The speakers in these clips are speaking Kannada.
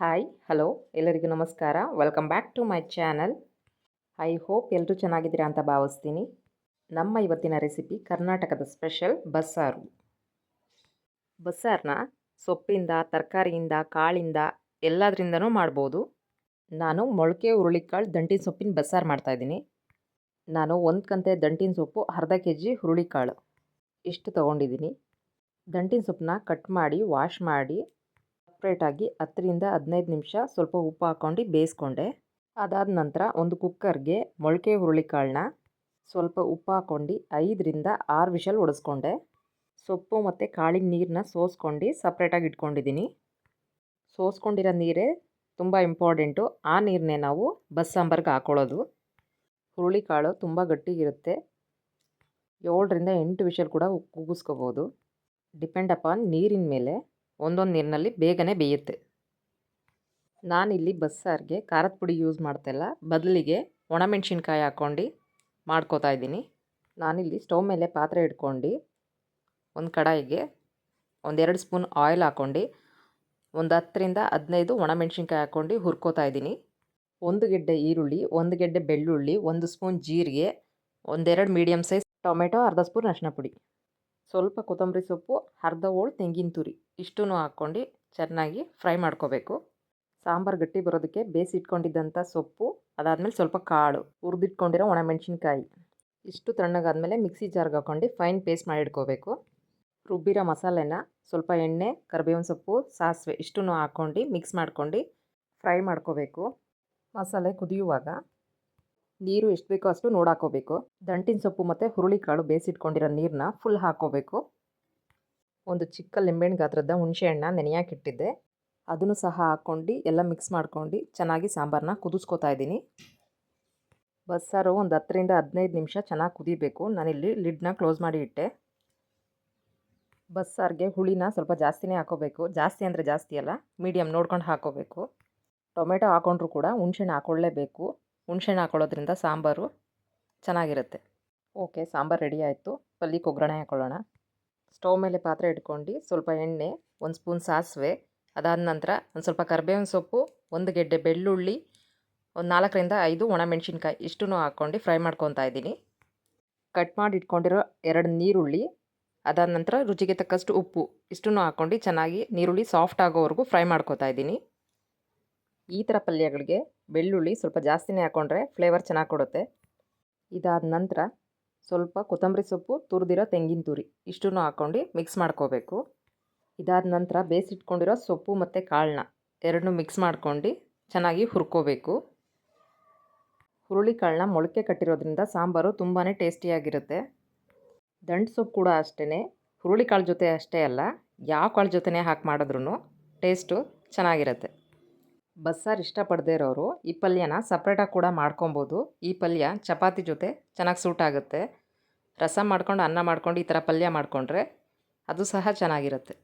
ಹಾಯ್ ಹಲೋ ಎಲ್ಲರಿಗೂ ನಮಸ್ಕಾರ. Welcome back to my channel I hope ಎಲ್ಲರೂ ಚೆನ್ನಾಗಿದ್ದೀರಾ ಅಂತ ಭಾವಿಸ್ತೀನಿ. ನಮ್ಮ ಇವತ್ತಿನ ರೆಸಿಪಿ ಕರ್ನಾಟಕದ ಸ್ಪೆಷಲ್ ಬಸ್ಸಾರು. ಬಸ್ಸಾರನ್ನ ಸೊಪ್ಪಿಂದ, ತರಕಾರಿಯಿಂದ, ಕಾಳಿಂದ ಎಲ್ಲದರಿಂದನೂ ಮಾಡ್ಬೋದು. ನಾನು ಮೊಳಕೆ, ಹುರುಳಿಕಾಳು, ದಂಟಿನ ಸೊಪ್ಪಿನ ಬಸ್ಸಾರು ಮಾಡ್ತಾಯಿದ್ದೀನಿ ನಾನು ಒಂದು ಕಂತೆ ದಂಟಿನ ಸೊಪ್ಪು, ಅರ್ಧ ಕೆ ಜಿ ಹುರುಳಿಕಾಳು. ಇಷ್ಟು ತೊಗೊಂಡಿದ್ದೀನಿ. ದಂಟಿನ ಸೊಪ್ಪನ್ನ ಕಟ್ ಮಾಡಿ ವಾಶ್ ಮಾಡಿ ಸಪ್ರೇಟಾಗಿ ಹತ್ತರಿಂದ ಹದಿನೈದು ನಿಮಿಷ ಸ್ವಲ್ಪ ಉಪ್ಪು ಹಾಕ್ಕೊಂಡು ಬೇಯಿಸ್ಕೊಂಡೆ. ಅದಾದ ನಂತರ ಒಂದು ಕುಕ್ಕರ್ಗೆ ಮೊಳಕೆ ಹುರುಳಿಕಾಳನ್ನ ಸ್ವಲ್ಪ ಉಪ್ಪು ಹಾಕ್ಕೊಂಡು ಐದರಿಂದ ಆರು ವಿಷಲ್ ಒಡಿಸ್ಕೊಂಡೆ. ಸೊಪ್ಪು ಮತ್ತು ಕಾಳಿನ ನೀರನ್ನ ಸೋಸ್ಕೊಂಡು ಸಪ್ರೇಟಾಗಿ ಇಟ್ಕೊಂಡಿದ್ದೀನಿ. ಸೋಸ್ಕೊಂಡಿರೋ ನೀರೇ ತುಂಬ ಇಂಪಾರ್ಟೆಂಟು ಆ ನೀರನ್ನೇ ನಾವು ಬಸ್ ಸಾಂಬಾರ್ಗೆ ಹಾಕ್ಕೊಳ್ಳೋದು ಹುರುಳಿಕಾಳು ತುಂಬ ಗಟ್ಟಿಗಿರುತ್ತೆ. ಏಳರಿಂದ ಎಂಟು ವಿಷಲ್ ಕೂಡ ಕೂಗಿಸ್ಕೋಬೋದು ಡಿಪೆಂಡ್ ಅಪಾನ್ ನೀರಿನ ಮೇಲೆ. ಒಂದೊಂದು ನೀರಿನಲ್ಲಿ ಬೇಗನೆ ಬೇಯುತ್ತೆ. ನಾನಿಲ್ಲಿ ಬಸ್ಸಾರಿಗೆ ಖಾರದ ಪುಡಿ ಯೂಸ್ ಮಾಡ್ತಾಯಿಲ್ಲ ಬದಲಿಗೆ ಒಣಮೆಣ್ಸಿನ್ಕಾಯಿ ಹಾಕ್ಕೊಂಡು ಮಾಡ್ಕೋತಾ ಇದ್ದೀನಿ. ನಾನಿಲ್ಲಿ ಸ್ಟವ್ ಮೇಲೆ ಪಾತ್ರೆ ಇಟ್ಕೊಂಡು ಒಂದು ಕಡಾಯಿಗೆ ಒಂದೆರಡು ಸ್ಪೂನ್ ಆಯಿಲ್ ಹಾಕ್ಕೊಂಡು ಒಂದು ಹತ್ತರಿಂದ ಹದಿನೈದು ಒಣಮೆಣ್ಸಿನ್ಕಾಯಿ ಹಾಕ್ಕೊಂಡು ಹುರ್ಕೋತಾ ಇದ್ದೀನಿ. ಒಂದು ಗೆಡ್ಡೆ ಈರುಳ್ಳಿ, ಒಂದು ಗೆಡ್ಡೆ ಬೆಳ್ಳುಳ್ಳಿ, ಒಂದು ಸ್ಪೂನ್ ಜೀರಿಗೆ, ಒಂದೆರಡು ಮೀಡಿಯಮ್ ಸೈಜ್ ಟೊಮೆಟೊ ಅರ್ಧ ಸ್ಪೂನ್ ಅರಿಶಿನ ಪುಡಿ. ಸ್ವಲ್ಪ ಕೊತ್ತಂಬರಿ ಸೊಪ್ಪು, ಅರ್ಧ ಹೋಳು ತೆಂಗಿನ ತುರಿ. ಇಷ್ಟೂ ಹಾಕ್ಕೊಂಡು ಚೆನ್ನಾಗಿ ಫ್ರೈ ಮಾಡ್ಕೋಬೇಕು. ಸಾಂಬಾರು ಗಟ್ಟಿ ಬರೋದಕ್ಕೆ ಬೇಯಿಸಿಟ್ಕೊಂಡಿದ್ದಂಥ ಸೊಪ್ಪು, ಅದಾದಮೇಲೆ ಸ್ವಲ್ಪ ಕಾಳು, ಹುರಿದಿಟ್ಕೊಂಡಿರೋ ಒಣಮೆಣಸಿನ್ಕಾಯಿ. ಇಷ್ಟು ತಣ್ಣಗಾದಮೇಲೆ ಮಿಕ್ಸಿ ಜಾರ್ಗೆ ಹಾಕ್ಕೊಂಡು ಫೈನ್ ಪೇಸ್ಟ್ ಮಾಡಿ ಇಟ್ಕೋಬೇಕು. ರುಬ್ಬಿರೋ ಮಸಾಲೆನ ಸ್ವಲ್ಪ ಎಣ್ಣೆ, ಕರಿಬೇವಿನ ಸೊಪ್ಪು, ಸಾಸಿವೆ ಇಷ್ಟೂ ಹಾಕ್ಕೊಂಡು ಮಿಕ್ಸ್ ಮಾಡ್ಕೊಂಡು ಫ್ರೈ ಮಾಡ್ಕೋಬೇಕು. ಮಸಾಲೆ ಕುದಿಯುವಾಗ ನೀರು ಎಷ್ಟು ಬೇಕೋ ಅಷ್ಟು ನೋಡಾಕೋಬೇಕು. ದಂಟಿನ ಸೊಪ್ಪು ಮತ್ತು ಹುರುಳಿಕಾಳು ಬೇಯಿಸಿಟ್ಕೊಂಡಿರೋ ನೀರನ್ನ ಫುಲ್ ಹಾಕೋಬೇಕು. ಒಂದು ಚಿಕ್ಕ ಲಿಂಬೆಹಣ್ಣು ಗಾತ್ರದ ಹುಣಸೆಹಣ್ಣ ನೆನೆಯಾಕಿಟ್ಟಿದ್ದೆ ಅದನ್ನು ಸಹ ಹಾಕ್ಕೊಂಡು ಎಲ್ಲ ಮಿಕ್ಸ್ ಮಾಡ್ಕೊಂಡು ಚೆನ್ನಾಗಿ ಸಾಂಬಾರನ್ನ ಕುದಿಸ್ಕೊತಾ ಇದ್ದೀನಿ. ಬಸ್ಸಾರು ಒಂದು ಹತ್ತರಿಂದ ಹದಿನೈದು ನಿಮಿಷ ಚೆನ್ನಾಗಿ ಕುದಿಬೇಕು. ನಾನಿಲ್ಲಿ ಲಿಡ್ನ ಕ್ಲೋಸ್ ಮಾಡಿ ಇಟ್ಟೆ. ಬಸ್ಸಾರಿಗೆ ಹುಳಿನ ಸ್ವಲ್ಪ ಜಾಸ್ತಿನೇ ಹಾಕೋಬೇಕು. ಜಾಸ್ತಿ ಅಂದರೆ ಜಾಸ್ತಿ ಅಲ್ಲ ಮೀಡಿಯಮ್ ನೋಡ್ಕೊಂಡು ಹಾಕೋಬೇಕು. ಟೊಮೆಟೊ ಹಾಕೊಂಡ್ರೂ ಕೂಡ ಹುಣ್ಸೆಹಣ್ಣು ಹಾಕ್ಕೊಳ್ಳೇಬೇಕು ಹುಣ್ಸೆಹಣ್ಣು ಹಾಕೊಳ್ಳೋದ್ರಿಂದ ಸಾಂಬಾರು ಚೆನ್ನಾಗಿರುತ್ತೆ. ಓಕೆ, ಸಾಂಬಾರು ರೆಡಿ ಆಯಿತು. ಪಲ್ಯಕ್ಕೆ ಒಗ್ಗರಣೆ ಹಾಕೊಳ್ಳೋಣ. ಸ್ಟವ್ ಮೇಲೆ ಪಾತ್ರೆ ಇಟ್ಕೊಂಡು ಸ್ವಲ್ಪ ಎಣ್ಣೆ, ಒಂದು ಸ್ಪೂನ್ ಸಾಸಿವೆ, ಅದಾದ ನಂತರ ಒಂದು ಸ್ವಲ್ಪ ಕರಿಬೇವಿನ ಸೊಪ್ಪು, ಒಂದು ಗೆಡ್ಡೆ ಬೆಳ್ಳುಳ್ಳಿ, ಒಂದು ನಾಲ್ಕರಿಂದ ಐದು ಒಣಮೆಣ್ಸಿನ್ಕಾಯಿ ಇಷ್ಟೂ ಹಾಕ್ಕೊಂಡು ಫ್ರೈ ಮಾಡ್ಕೊತಾ ಇದ್ದೀನಿ. ಕಟ್ ಮಾಡಿ ಇಟ್ಕೊಂಡಿರೋ ಎರಡು ನೀರುಳ್ಳಿ, ಅದಾದ ನಂತರ ರುಚಿಗೆ ತಕ್ಕಷ್ಟು ಉಪ್ಪು ಇಷ್ಟೂ ಹಾಕ್ಕೊಂಡು ಚೆನ್ನಾಗಿ ನೀರುಳ್ಳಿ ಸಾಫ್ಟ್ ಆಗೋವರೆಗೂ ಫ್ರೈ ಮಾಡ್ಕೊತಾ ಇದ್ದೀನಿ. ಈ ಥರ ಪಲ್ಯಗಳಿಗೆ ಬೆಳ್ಳುಳ್ಳಿ ಸ್ವಲ್ಪ ಜಾಸ್ತಿನೇ ಹಾಕ್ಕೊಂಡ್ರೆ ಫ್ಲೇವರ್ ಚೆನ್ನಾಗಿ ಕೊಡುತ್ತೆ. ಇದಾದ ನಂತರ ಸ್ವಲ್ಪ ಕೊತ್ತಂಬರಿ ಸೊಪ್ಪು, ತುರಿದಿರೋ ತೆಂಗಿನ ತುರಿ ಇಷ್ಟನ್ನು ಹಾಕ್ಕೊಂಡು ಮಿಕ್ಸ್ ಮಾಡ್ಕೋಬೇಕು. ಇದಾದ ನಂತರ ಬೇಯಿಸಿಟ್ಕೊಂಡಿರೋ ಸೊಪ್ಪು ಮತ್ತು ಕಾಳನ್ನ ಎರಡನ್ನೂ ಮಿಕ್ಸ್ ಮಾಡ್ಕೊಂಡು ಚೆನ್ನಾಗಿ ಹುರ್ಕೋಬೇಕು. ಹುರುಳಿ ಕಾಳನ್ನ ಮೊಳಕೆ ಕಟ್ಟಿರೋದ್ರಿಂದ ಸಾಂಬಾರು ತುಂಬಾ ಟೇಸ್ಟಿಯಾಗಿರುತ್ತೆ. ದಂಟು ಸೊಪ್ಪು ಕೂಡ ಅಷ್ಟೇ ಹುರುಳಿಕಾಳು ಜೊತೆ ಅಷ್ಟೇ ಅಲ್ಲ, ಯಾವ ಕಾಳು ಜೊತೆನೇ ಹಾಕಿ ಮಾಡಿದ್ರೂ ಟೇಸ್ಟು ಚೆನ್ನಾಗಿರುತ್ತೆ. ಬಸ್ಸಾರು ಇಷ್ಟಪಡದೇ ಇರೋರು, ಈ ಪಲ್ಯನ ಸಪ್ರೇಟಾಗಿ ಕೂಡ ಮಾಡ್ಕೊಬೋದು. ಈ ಪಲ್ಯ ಚಪಾತಿ ಜೊತೆ ಚೆನ್ನಾಗಿ ಸೂಟ್ ಆಗುತ್ತೆ. ರಸ ಮಾಡ್ಕೊಂಡು, ಅನ್ನ ಮಾಡ್ಕೊಂಡು ಈ ಥರ ಪಲ್ಯ ಮಾಡಿಕೊಂಡ್ರೆ ಅದು ಸಹ ಚೆನ್ನಾಗಿರುತ್ತೆ.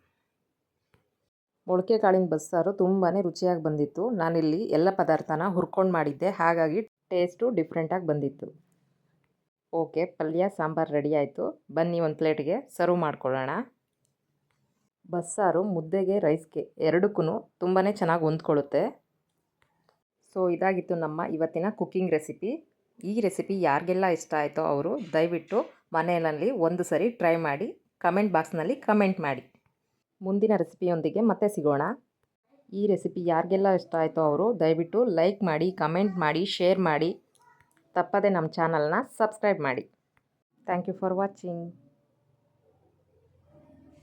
ಮೊಳಕೆ ಕಾಳಿನ ಬಸ್ಸಾರು ತುಂಬಾ ರುಚಿಯಾಗಿ ಬಂದಿತ್ತು. ನಾನಿಲ್ಲಿ ಎಲ್ಲ ಪದಾರ್ಥನ ಹುರ್ಕೊಂಡು ಮಾಡಿದ್ದೆ. ಹಾಗಾಗಿ ಟೇಸ್ಟು ಡಿಫ್ರೆಂಟಾಗಿ ಬಂದಿತ್ತು. ಓಕೆ, ಪಲ್ಯ, ಸಾಂಬಾರು ರೆಡಿ ಆಯಿತು. ಬನ್ನಿ ಒಂದು ಪ್ಲೇಟ್ಗೆ ಸರ್ವ್ ಮಾಡ್ಕೊಳ್ಳೋಣ. ಬಸ್ಸಾರು ಮುದ್ದೆಗೆ ರೈಸ್ಗೆ ಎರಡಕ್ಕೂ ತುಂಬಾ ಚೆನ್ನಾಗಿ ಹೊಂದ್ಕೊಳ್ಳುತ್ತೆ. ಸೊ, ಇದಾಗಿತ್ತು ನಮ್ಮ ಇವತ್ತಿನ ಕುಕ್ಕಿಂಗ್ ರೆಸಿಪಿ. ಈ ರೆಸಿಪಿ ಯಾರಿಗೆಲ್ಲ ಇಷ್ಟ ಆಯಿತೋ ಅವರು ದಯವಿಟ್ಟು ಮನೆಯಲ್ಲಿ ಒಂದು ಸರಿ ಟ್ರೈ ಮಾಡಿ, ಕಮೆಂಟ್ ಬಾಕ್ಸ್ನಲ್ಲಿ ಕಮೆಂಟ್ ಮಾಡಿ. ಮುಂದಿನ ರೆಸಿಪಿಯೊಂದಿಗೆ ಮತ್ತೆ ಸಿಗೋಣ. ಈ ರೆಸಿಪಿ ಯಾರಿಗೆಲ್ಲ ಇಷ್ಟ ಆಯಿತೋ ಅವರು ದಯವಿಟ್ಟು ಲೈಕ್ ಮಾಡಿ, ಕಮೆಂಟ್ ಮಾಡಿ, ಶೇರ್ ಮಾಡಿ. ತಪ್ಪದೆ ನಮ್ಮ ಚಾನಲ್ನ ಸಬ್ಸ್ಕ್ರೈಬ್ ಮಾಡಿ. Thank you for watching.